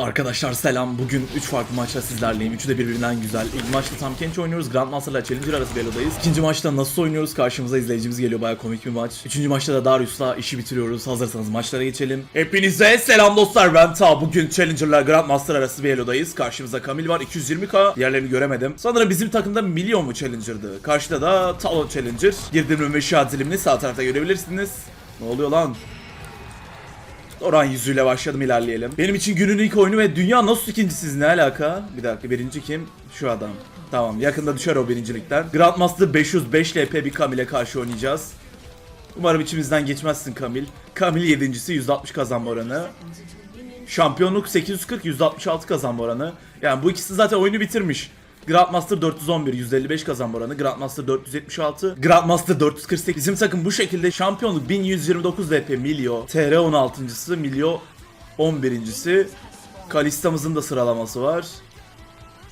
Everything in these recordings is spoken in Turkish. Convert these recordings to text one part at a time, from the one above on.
Arkadaşlar selam. Bugün 3 farklı maçla sizlerleyim. Üçü de birbirinden güzel. İlk maçta Tam Kench oynuyoruz. Grandmaster'la Challenger arası Belo'dayız. İkinci maçta nasıl oynuyoruz? Karşımıza izleyicimiz geliyor. Baya komik bir maç. Üçüncü maçta da Darius'la işi bitiriyoruz. Hazırsanız maçlara geçelim. Hepinize selam dostlar. Ben Ta. Bugün Challenger'la Grandmaster arası Belo'dayız. Karşımızda Kamil var. 220k. Diğerlerini göremedim. Sanırım bizim takımda milyon mu Challenger'dı? Karşıda da Talon Challenger. Girdiğim mümeşşihat dilimini sağ tarafta görebilirsiniz. Ne oluyor lan? Oran yüzüyle başladım ilerleyelim. Benim için günün ilk oyunu ve dünya nasıl ikincisiz ne alaka? Bir dakika birinci kim? Şu adam. Tamam yakında düşer o birincilikten. Grandmaster 505 LP bir Kamil'e karşı oynayacağız. Umarım içimizden geçmezsin Kamil. Kamil yedincisi 160 kazanma oranı. Şampiyonluk 840 166 kazanma oranı. Yani bu ikisi zaten oyunu bitirmiş. Grandmaster 411 155 kazanma oranı, Grandmaster 476, Grandmaster 448. Bizim takım bu şekilde şampiyonluk 1129 VP Milio, TR 16.sı, Milio 11.si. Kalista'mızın da sıralaması var.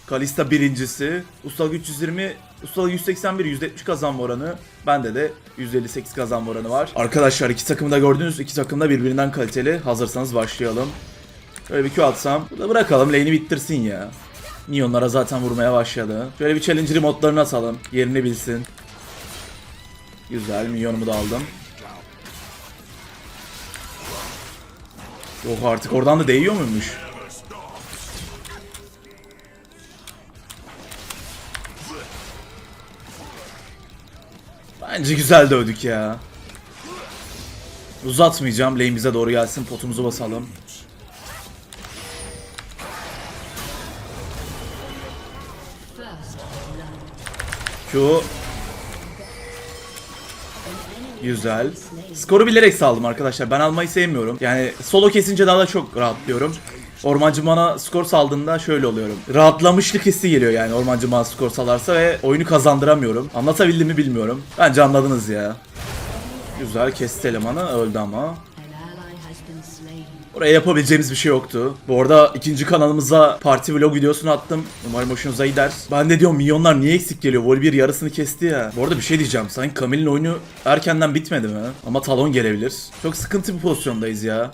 Kalista birincisi. Ustalık 320, ustalık 181, 170 kazanma oranı. Bende de 158 kazanma oranı var. Arkadaşlar iki takımı da gördünüz. iki takım da birbirinden kaliteli. Hazırsanız başlayalım. Böyle bir Q atsam. Burada bırakalım lane'i bittirsin ya. Neon'lara zaten vurmaya başladı. Şöyle bir challenger modlarını atalım. Yerini bilsin. Güzel. Minyon'umu da aldım. Yok artık oradan da değiyor muymuş? Bence güzel dövdük ya. Uzatmayacağım. Lane bize doğru gelsin. Potumuzu basalım. Q Güzel. Skoru bilerek saldım arkadaşlar. Ben almayı sevmiyorum. Yani solo kesince daha da çok rahatlıyorum. Ormancı bana skor saldığında şöyle oluyorum. Rahatlamışlık hissi geliyor yani ormancı bana skor salarsa ve oyunu kazandıramıyorum. Anlatabildim mi bilmiyorum. Bence anladınız ya. Güzel kesti elemanı öldü ama. Oraya yapabileceğimiz bir şey yoktu. Bu arada ikinci kanalımıza parti vlog videosunu attım. Umarım hoşunuza gider. Ben de diyorum milyonlar niye eksik geliyor? Vol bir yarısını kesti ya. Bu arada bir şey diyeceğim. Sanki Camille'in oyunu erkenden bitmedi mi? Ama talon gelebilir. Çok sıkıntı bir pozisyondayız ya.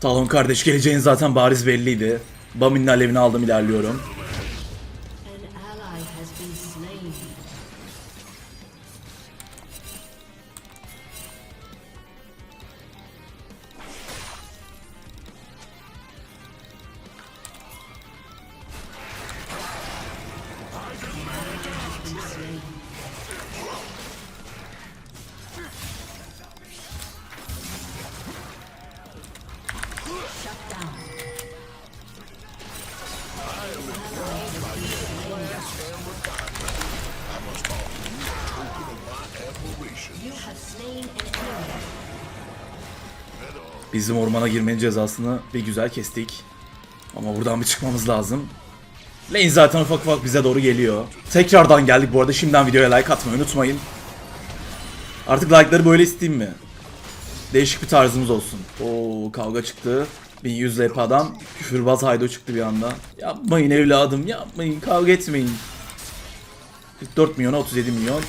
Talon kardeş geleceğin zaten bariz belliydi. Bamin'in alevini aldım ilerliyorum. Bizim ormana girmenin cezasını bir güzel kestik. Ama buradan bir çıkmamız lazım. Lane zaten ufak ufak bize doğru geliyor. Tekrardan geldik bu arada. Şimdiden videoya like atmayı unutmayın. Artık like'ları böyle isteyeyim mi? Değişik bir tarzımız olsun. Oo kavga çıktı. 1100 LP adam. Küfürbaz Haydo çıktı bir anda. Yapmayın evladım yapmayın kavga etmeyin. 44 milyon 37 milyon.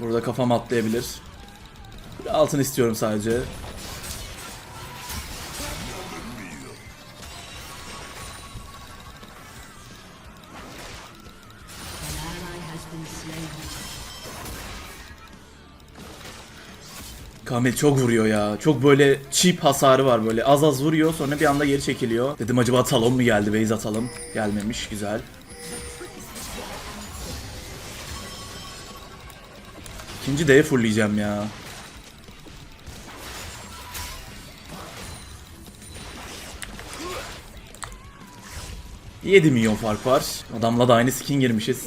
Burada kafam atlayabilir. Altın istiyorum sadece. Kamil çok vuruyor ya. Çok böyle cheap hasarı var böyle. Az az vuruyor sonra bir anda geri çekiliyor. Dedim acaba talon mu geldi? Base atalım. Gelmemiş. Güzel. İkinci D'ye fullleyeceğim ya. Yedi milyon fark var. Adamla da aynı skin girmişiz.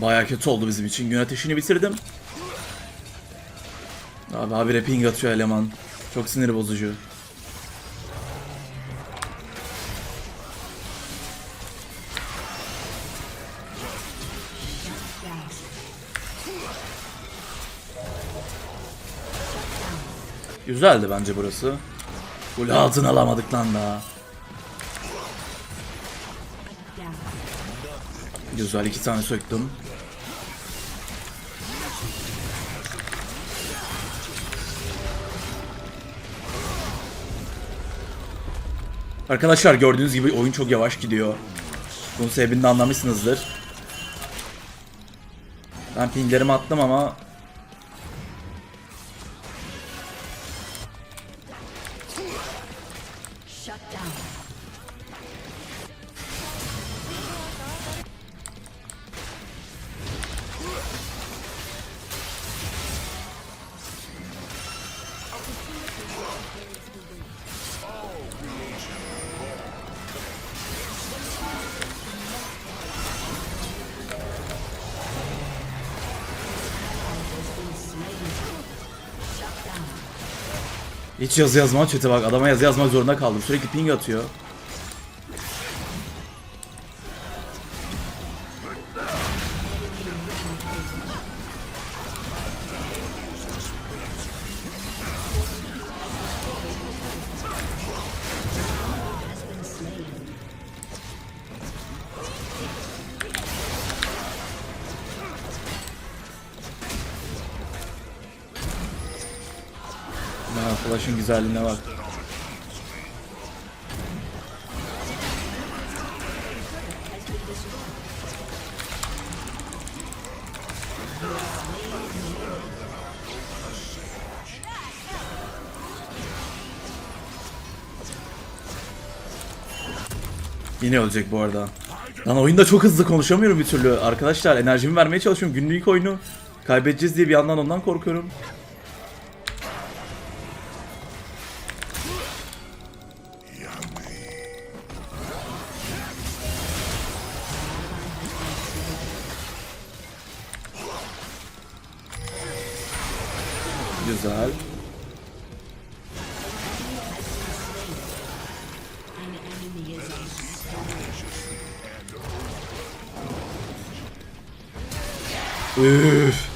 Baya kötü oldu bizim için. Gün ateşini bitirdim. Abi habire ping atıyor eleman. Çok sinir bozucu. Güzeldi bence burası. Kule altın alamadık lan daha. Güzel iki tane söktüm. Arkadaşlar gördüğünüz gibi oyun çok yavaş gidiyor. Bunun sebebini anlamışsınızdır. Ben pinglerimi attım ama Shut down. Hiç yazı yazma chat'e bak adama yazı yazmak zorunda kaldım. Sürekli ping atıyor. Flash'ın güzelliğine bak. Yine ölecek bu arada. Lan oyunda çok hızlı konuşamıyorum bir türlü. Arkadaşlar enerjimi vermeye çalışıyorum. Günlük oyunu kaybedeceğiz diye bir yandan ondan korkuyorum. Üf.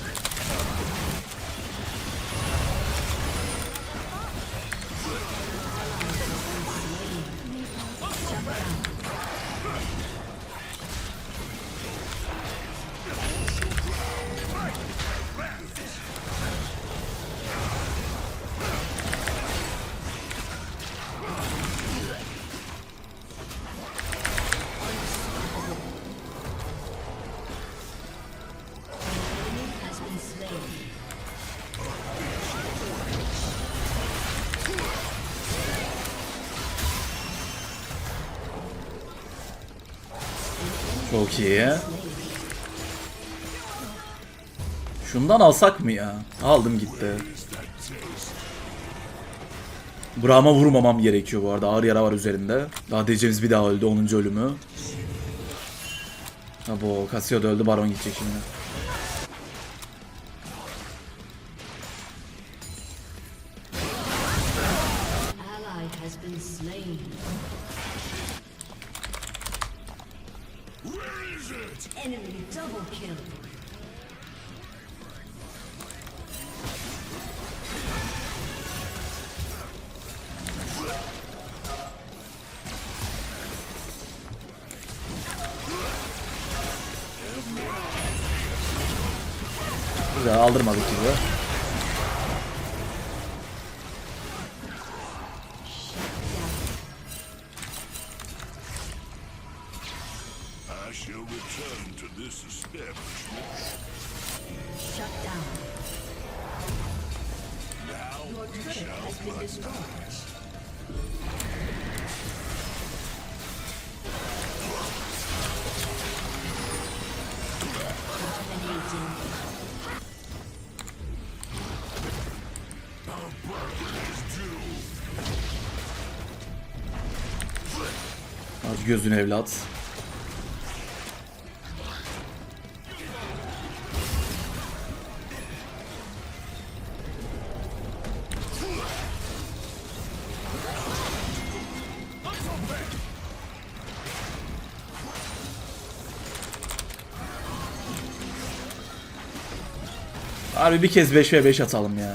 Çok. Şundan alsak mı ya? Aldım gitti. Brahm'a vurmamam gerekiyor bu arada. Ağır yara var üzerinde. Daha diyeceğimiz bir daha öldü. 10. ölümü. Ha bu Casio da öldü. Baron gidecek şimdi. Shall return to this establishment. Shut down. Your turret has been destroyed. Dominating. Aç gözünü evlat. Harbi bir kez 5 ve 5 atalım ya.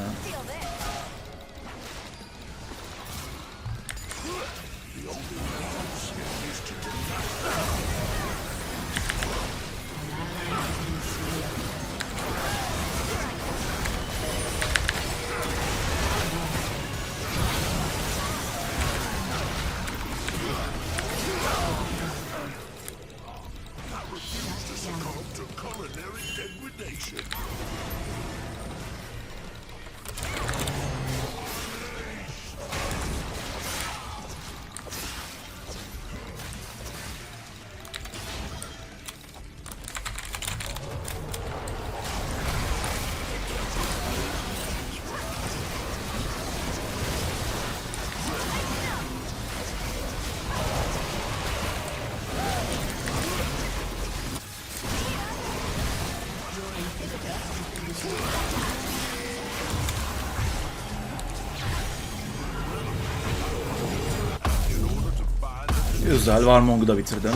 Güzel Warmong'u da bitirdim.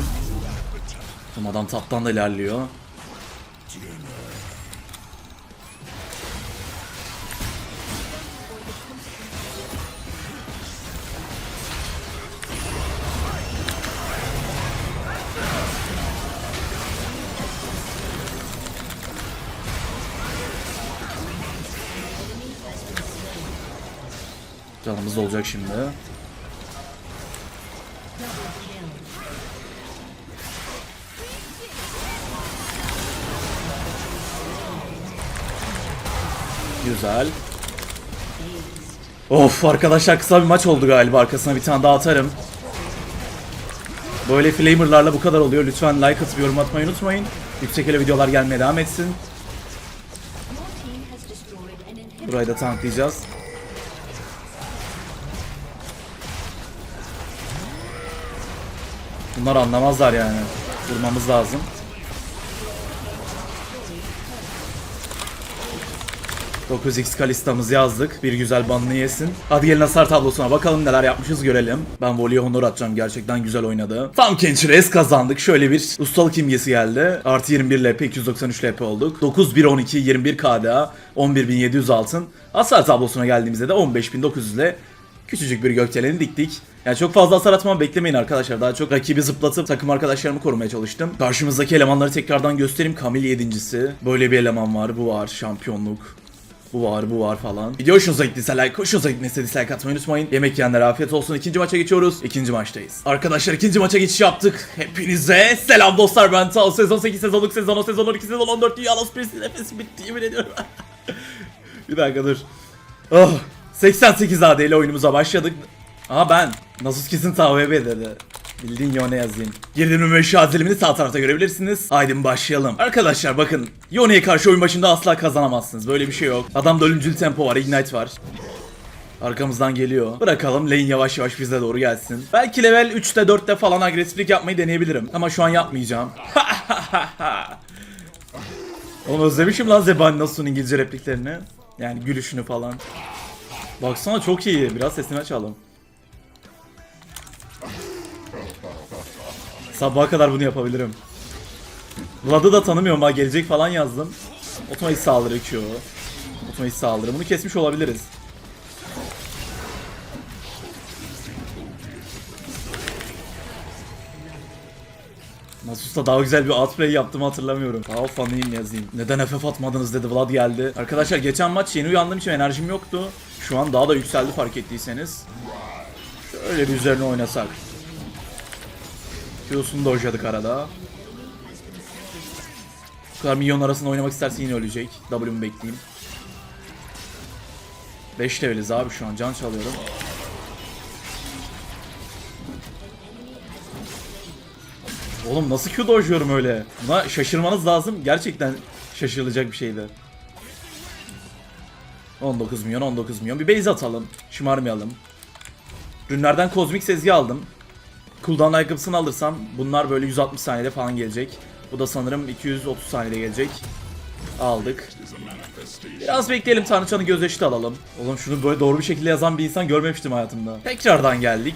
Tamam adam taptan da ilerliyor. Canımız olacak şimdi. Güzel. Of arkadaşlar kısa bir maç oldu galiba. Arkasına bir tane daha atarım. Böyle flamerlarla bu kadar oluyor. Lütfen like atıp yorum atmayı unutmayın. Yüksek ele videolar gelmeye devam etsin. Burayı da tanklayacağız. Bunlar anlamazlar yani. Vurmamız lazım. X Kalista'mızı yazdık. Bir güzel banını yesin. Hadi gelin hasar tablosuna bakalım neler yapmışız görelim. Ben voleye honor atacağım. Gerçekten güzel oynadı. Tam Kenchires kazandık. Şöyle bir ustalık imgesi geldi. Artı 21 LP, 293 LP olduk. 9 1 12 21 KDA, 11700 altın. Hasar tablosuna geldiğimizde de 15900 ile küçücük bir gökdeleni diktik. Yani çok fazla hasar atmamı beklemeyin arkadaşlar. Daha çok rakibi zıplatıp takım arkadaşlarımı korumaya çalıştım. Karşımızdaki elemanları tekrardan göstereyim. Kamil 7.si. Böyle bir eleman var. Bu var. Şampiyonluk. Bu var bu var falan. Video hoşunuza gittiyse like, hoşunuza gitmese dislike atmayı unutmayın. Yemek yiyenlere afiyet olsun. İkinci maça geçiyoruz. İkinci maçtayız. Arkadaşlar ikinci maça geçiş yaptık. Hepinize selam dostlar ben Tal. Sezon 8, sezonluk sezon 10, sezon 12, sezon 14 Dünya Los Priest'in nefesi bitti yemin ediyorum. bir dakika dur. Oh, 88 AD ile oyunumuza başladık. Aha ben. Nasus kesin TVB dedi. Bildiğin Yone yazayım. Girdiğim meşhur dilimini sağ tarafta görebilirsiniz. Haydi başlayalım. Arkadaşlar bakın. Yone'ye karşı oyun başında asla kazanamazsınız. Böyle bir şey yok. Adamda ölümcül tempo var. Ignite var. Arkamızdan geliyor. Bırakalım lane yavaş yavaş bize doğru gelsin. Belki level 3'te 4'te falan agresiflik yapmayı deneyebilirim. Ama şu an yapmayacağım. Oğlum özlemişim lan Zebani Nasu'nun İngilizce repliklerini. Yani gülüşünü falan. Baksana çok iyi. Biraz sesini açalım. Sabaha kadar bunu yapabilirim. Vlad'ı da tanımıyorum ha gelecek falan yazdım. Otomatik saldırı Q. Otomatik saldırı. Bunu kesmiş olabiliriz. Nasus'ta daha güzel bir outplay yaptığımı hatırlamıyorum. Daha fanıyım yazayım. Neden FF atmadınız dedi Vlad geldi. Arkadaşlar geçen maç yeni uyandığım için enerjim yoktu. Şu an daha da yükseldi fark ettiyseniz. Şöyle bir üzerine oynasak. Q'sunu da hocadık arada. Bu kadar milyon arasında oynamak isterse yine ölecek. W'mu bekleyeyim. 5 leveliz abi şu an can çalıyorum. Oğlum nasıl Q dojluyorum öyle? Buna şaşırmanız lazım. Gerçekten şaşırılacak bir şeydi. 19 milyon 19 milyon. Bir base atalım. Şımarmayalım. Rünlerden kozmik sezgi aldım. Cooldown ayakkabısını alırsam bunlar böyle 160 saniyede falan gelecek. Bu da sanırım 230 saniyede gelecek. Aldık. Biraz bekleyelim Tanrıçan'ın gözyaşı alalım. Oğlum şunu böyle doğru bir şekilde yazan bir insan görmemiştim hayatımda. Tekrardan geldik.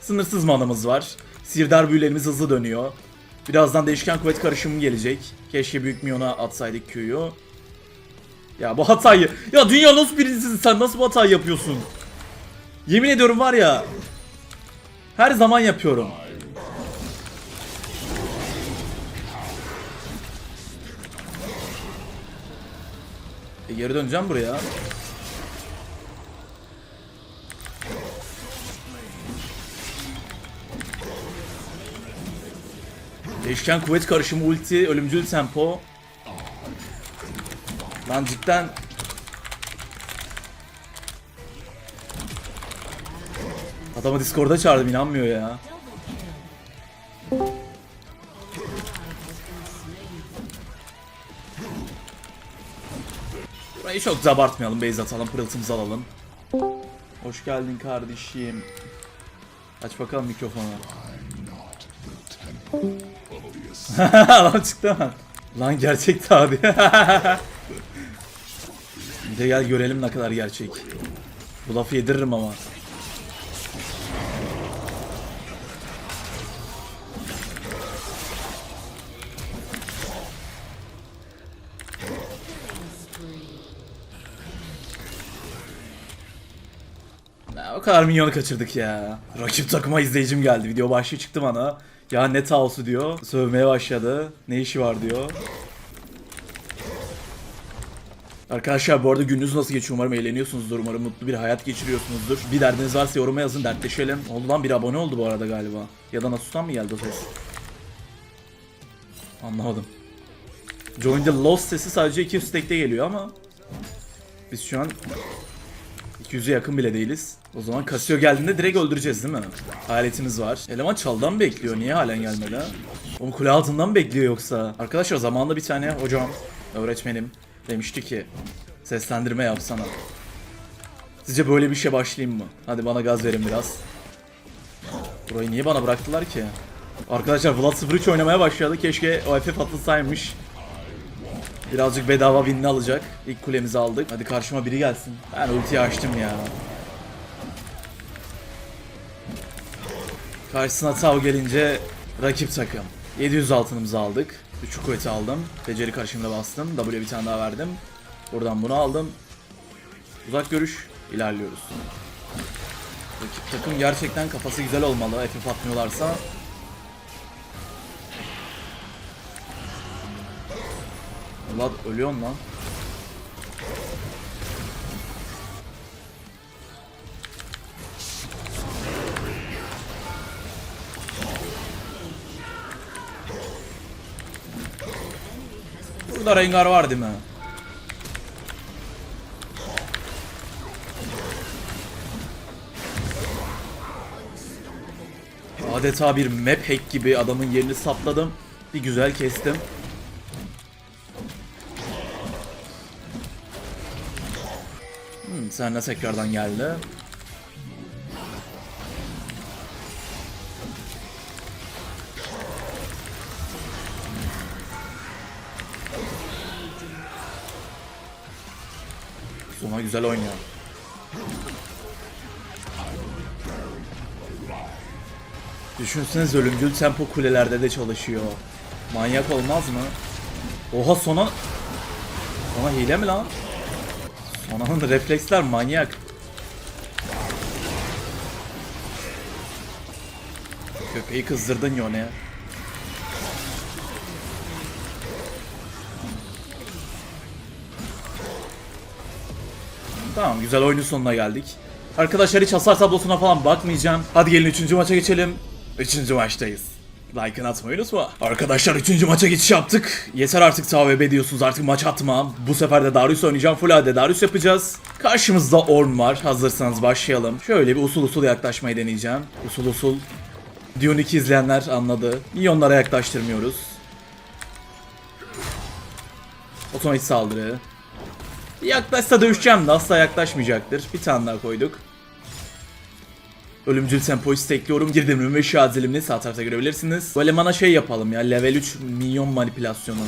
Sınırsız manamız var. Sirdar büyülerimiz hızlı dönüyor. Birazdan değişken kuvvet karışımı gelecek. Keşke büyük miyona atsaydık Q'yu. Ya bu hatayı. Ya dünya nasıl birincisin sen nasıl bu hatayı yapıyorsun? Yemin ediyorum var ya. Her zaman yapıyorum. E geri döneceğim buraya. Değişken kuvvet karışımı ulti, ölümcül tempo. Lan cidden Adamı Discord'a çağırdım inanmıyor ya. Burayı çok da abartmayalım. Base atalım, pırıltımızı alalım. Hoş geldin kardeşim. Aç bakalım mikrofonu. Lan çıktı lan. Lan gerçekti abi. Bir de gel görelim ne kadar gerçek. Bu lafı yediririm ama. Kadar minyonu kaçırdık ya. Rakip takıma izleyicim geldi. Video başlığı çıktı bana. Ya ne taosu diyor. Sövmeye başladı. Ne işi var diyor. Arkadaşlar bu arada gününüz nasıl geçiyor umarım eğleniyorsunuzdur umarım mutlu bir hayat geçiriyorsunuzdur. Bir derdiniz varsa yoruma yazın dertleşelim. Oldu lan bir abone oldu bu arada galiba. Ya da Nasus'tan mı geldi o ses? Anlamadım. Join the Lost sesi sadece 200 stack'te geliyor ama biz şu an 200'e yakın bile değiliz. O zaman Casio geldiğinde direkt öldüreceğiz değil mi? Hayaletimiz var. Eleman çaldan bekliyor? Niye halen gelmedi? Onun kule altından bekliyor yoksa? Arkadaşlar zamanında bir tane hocam, öğretmenim demişti ki seslendirme yapsana. Sizce böyle bir şey başlayayım mı? Hadi bana gaz verin biraz. Burayı niye bana bıraktılar ki? Arkadaşlar Vlad 03 oynamaya başladı. Keşke o FF atılsaymış. Birazcık bedava winini alacak. İlk kulemizi aldık. Hadi karşıma biri gelsin. Ben ultiyi açtım ya. Karşısına tav gelince rakip takım. 700 altınımızı aldık. 3 kuvveti aldım. Beceri karşımda bastım. W'ye bir tane daha verdim. Buradan bunu aldım. Uzak görüş. ilerliyoruz. Rakip takım gerçekten kafası güzel olmalı. FF atmıyorlarsa. Vlad ölüyorsun lan. Burada Rengar var değil mi? Adeta bir map hack gibi adamın yerini sapladım. Bir güzel kestim. Sen de tekrardan geldi. Sona güzel oynuyor. Düşünseniz ölümcül tempo kulelerde de çalışıyor. Manyak olmaz mı? Oha sona... Sona hile mi lan? Sonanın refleksler manyak. Köpeği kızdırdın Yone'ye. Tamam güzel oyunun sonuna geldik. Arkadaşlar hiç hasar tablosuna falan bakmayacağım. Hadi gelin 3. maça geçelim. 3. maçtayız. Like'ını atmayı unutma. Arkadaşlar 3. maça geçiş yaptık. Yeter artık TVB diyorsunuz artık maç atma. Bu sefer de Darius oynayacağım. Full AD Darius yapacağız. Karşımızda Orn var. Hazırsanız başlayalım. Şöyle bir usul usul yaklaşmayı deneyeceğim. Usul usul. Dune 2 izleyenler anladı. Milyonlara yaklaştırmıyoruz. Otomatik saldırı. Yaklaşsa dövüşeceğim de asla yaklaşmayacaktır. Bir tane daha koyduk. Ölümcül tempoyu stekliyorum. Girdim ve şazilimini sağ tarafta görebilirsiniz. Bu elemana şey yapalım ya. Level 3 minyon manipülasyonu.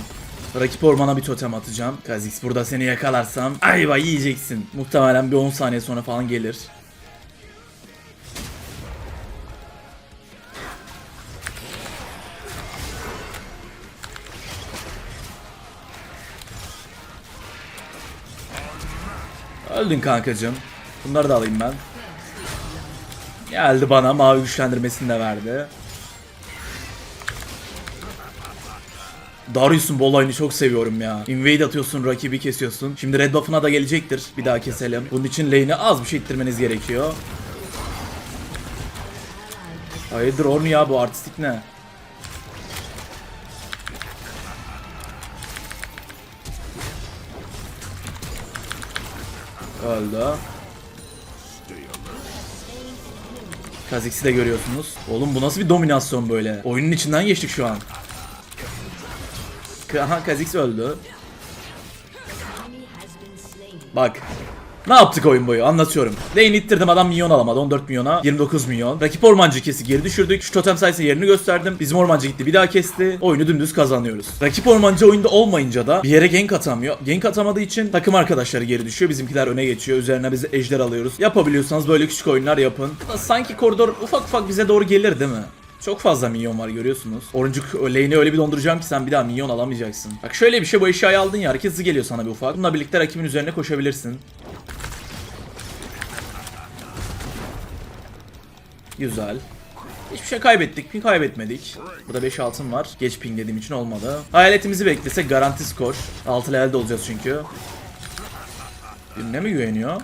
Rakip ormana bir totem atacağım. Kazix burada seni yakalarsam ayva yiyeceksin. Muhtemelen bir 10 saniye sonra falan gelir. Öldün kankacım. Bunları da alayım ben. Geldi bana mavi güçlendirmesini de verdi. Darius'un bu olayını çok seviyorum ya. Invade atıyorsun, rakibi kesiyorsun. Şimdi red buff'ına da gelecektir. Bir daha keselim. Bunun için lane'e az bir şey ittirmeniz gerekiyor. Hayırdır Orn ya bu artistik ne? Öldü. Kha'Zix'i de görüyorsunuz. Oğlum bu nasıl bir dominasyon böyle? Oyunun içinden geçtik şu an. Aha Kha'Zix öldü. Bak. Ne yaptık oyun boyu anlatıyorum. Lane ittirdim adam milyon alamadı 14 milyona 29 milyon. Rakip ormancı kesi geri düşürdük. Şu totem sayesinde yerini gösterdim. Bizim ormancı gitti bir daha kesti. Oyunu dümdüz kazanıyoruz. Rakip ormancı oyunda olmayınca da bir yere gank atamıyor. Gank atamadığı için takım arkadaşları geri düşüyor. Bizimkiler öne geçiyor. Üzerine biz ejder alıyoruz. Yapabiliyorsanız böyle küçük oyunlar yapın. Sanki koridor ufak ufak bize doğru gelir değil mi? Çok fazla milyon var görüyorsunuz. Oruncuk lane'i öyle bir donduracağım ki sen bir daha milyon alamayacaksın. Bak şöyle bir şey bu eşyayı aldın ya hareket hızı geliyor sana bir ufak. Bununla birlikte rakibin üzerine koşabilirsin. Güzel. Hiçbir şey kaybettik mi? Kaybetmedik. Burada 5 altın var. Geç ping dediğim için olmadı. Hayaletimizi beklesek garanti skor. 6 levelde olacağız çünkü. Birine mi güveniyor?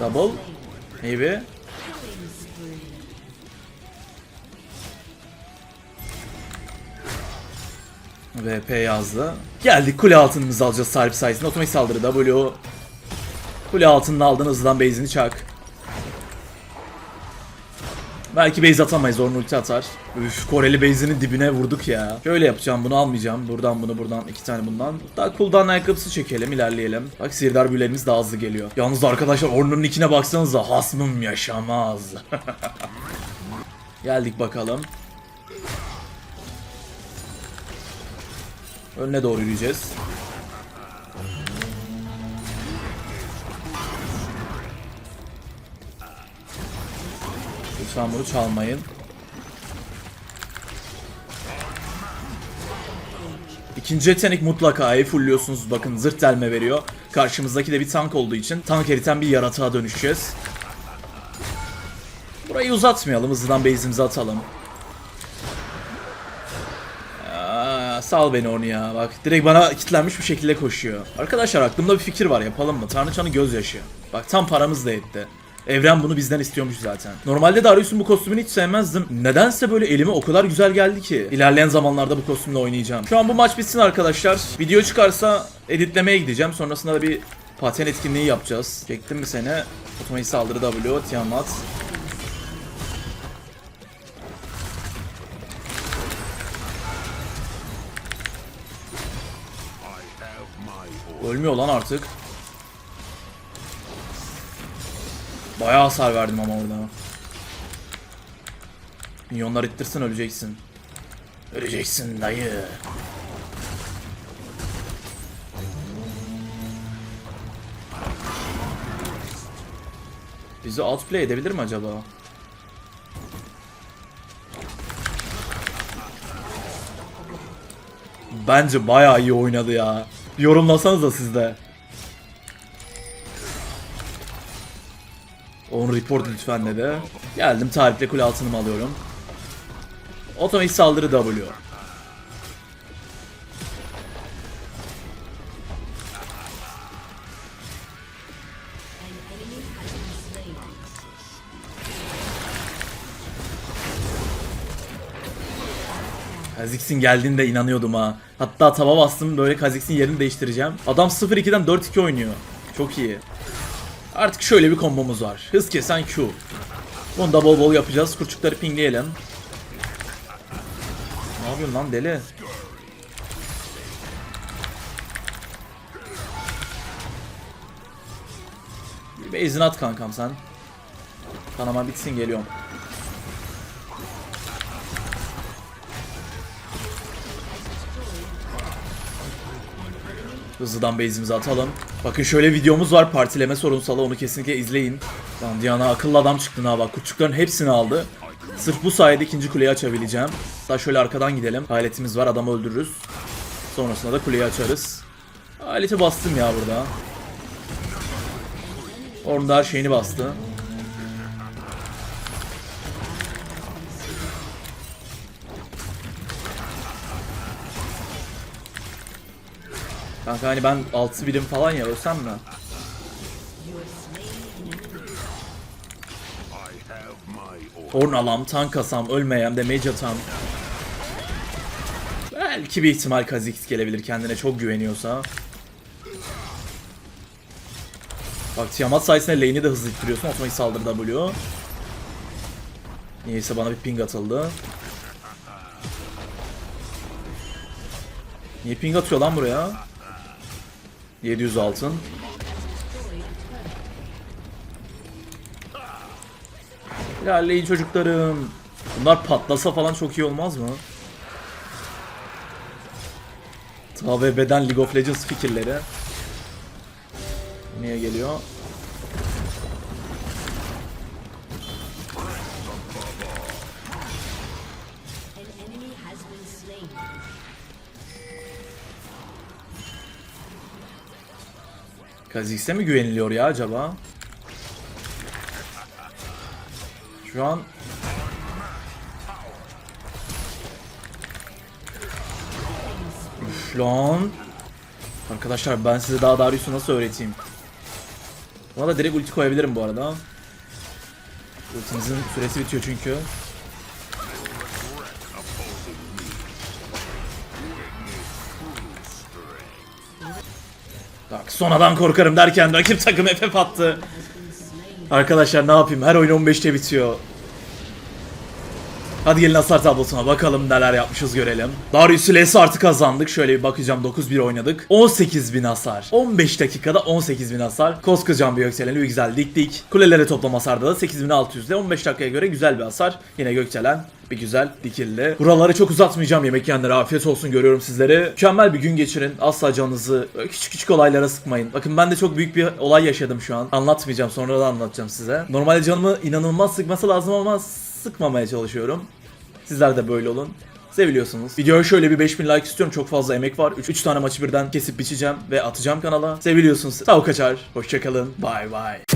Double. Maybe. VP yazdı. Geldik kule altınımızı alacağız sahip sayesinde. Otomatik saldırı W. Kule altında aldığın hızdan base'ini çak. Belki base atamayız. Orn ulti atar. Üf Koreli base'inin dibine vurduk ya. Şöyle yapacağım bunu almayacağım. Buradan bunu buradan iki tane bundan. Daha cooldown ayakkabısı çekelim ilerleyelim. Bak sihirdar büyülerimiz daha hızlı geliyor. Yalnız arkadaşlar Orn'un ikine baksanıza. Hasmım yaşamaz. Geldik bakalım. Önüne doğru yürüyeceğiz. Lütfen çalmayın. İkinci yetenek mutlaka A'yı fullüyorsunuz. Bakın zırt delme veriyor. Karşımızdaki de bir tank olduğu için tank eriten bir yaratığa dönüşeceğiz. Burayı uzatmayalım. Hızlıdan base'imizi atalım. Sal beni onu ya. Bak direkt bana kitlenmiş bir şekilde koşuyor. Arkadaşlar aklımda bir fikir var yapalım mı? Tanrıçanın gözyaşı. Bak tam paramız da etti. Evren bunu bizden istiyormuş zaten. Normalde Darius'un bu kostümünü hiç sevmezdim. Nedense böyle elime o kadar güzel geldi ki. İlerleyen zamanlarda bu kostümle oynayacağım. Şu an bu maç bitsin arkadaşlar. Video çıkarsa editlemeye gideceğim. Sonrasında da bir paten etkinliği yapacağız. Çektim mi seni? Otomatik saldırı W, Tiamat. Ölmüyor lan artık. Bayağı hasar verdim ama orada. Milyonlar ittirsin öleceksin. Öleceksin dayı. Bizi outplay edebilir mi acaba? Bence bayağı iyi oynadı ya. Yorumlasanız da siz report lütfen dedi. Geldim tarihle kule altınımı alıyorum. Otomatik saldırı W. Kha'Zix'in geldiğinde inanıyordum ha. Hatta tava bastım böyle Kha'Zix'in yerini değiştireceğim. Adam 0-2'den 4-2 oynuyor. Çok iyi. Artık şöyle bir kombomuz var. Hız kesen Q. Bunu da bol bol yapacağız. Kurçukları pingleyelim. Ne yapıyorsun lan deli? Bir base'ini at kankam sen. Kanama bitsin geliyorum. Hızlıdan base'imizi atalım. Bakın şöyle videomuz var partileme sorunsalı onu kesinlikle izleyin. Lan Diana akıllı adam çıktı ha bak kurtçukların hepsini aldı. Sırf bu sayede ikinci kuleyi açabileceğim. Daha şöyle arkadan gidelim. Aletimiz var adamı öldürürüz. Sonrasında da kuleyi açarız. Aleti bastım ya burada. Orada her şeyini bastı. Kanka hani ben 6 birim falan ya ölsem mi? Orn alam, tank asam, ölmeyem, damage atam. Belki bir ihtimal Kha'Zix gelebilir kendine çok güveniyorsa. Bak Tiamat sayesinde lane'i de hızlı ittiriyorsun. Otomatik saldırı W. Niyeyse bana bir ping atıldı. Niye ping atıyor lan buraya? 700 altın. İlerleyin çocuklarım. Bunlar patlasa falan çok iyi olmaz mı? TVB'den League of Legends fikirleri. Niye geliyor? Kha'Zix'e mi güveniliyor ya acaba? Şu an Üf lan. Arkadaşlar ben size daha Darius'u nasıl öğreteyim? Buna da direkt ulti koyabilirim bu arada. Ultimizin süresi bitiyor çünkü. Sonradan korkarım derken rakip takım FF attı. Arkadaşlar ne yapayım her oyun 15'te bitiyor. Hadi gelin hasar tablosuna bakalım neler yapmışız görelim. Darius ile artı kazandık. Şöyle bir bakacağım 9-1 oynadık. 18.000 hasar. 15 dakikada 18.000 hasar. Koskocaman bir yükseleni güzel diktik. Kulelere toplam hasarda da 8600'de 15 dakikaya göre güzel bir hasar. Yine gökçelen bir güzel dikildi. Buraları çok uzatmayacağım yemek yiyenlere afiyet olsun görüyorum sizleri. Mükemmel bir gün geçirin. Asla canınızı küçük küçük olaylara sıkmayın. Bakın ben de çok büyük bir olay yaşadım şu an. Anlatmayacağım sonra da anlatacağım size. Normalde canımı inanılmaz sıkması lazım ama sıkmamaya çalışıyorum. Sizler de böyle olun. Seviliyorsunuz. Videoya şöyle bir 5000 like istiyorum. Çok fazla emek var. 3 tane maçı birden kesip biçeceğim ve atacağım kanala. Seviliyorsunuz. Tavuk kaçar. Hoşçakalın. Bye bye.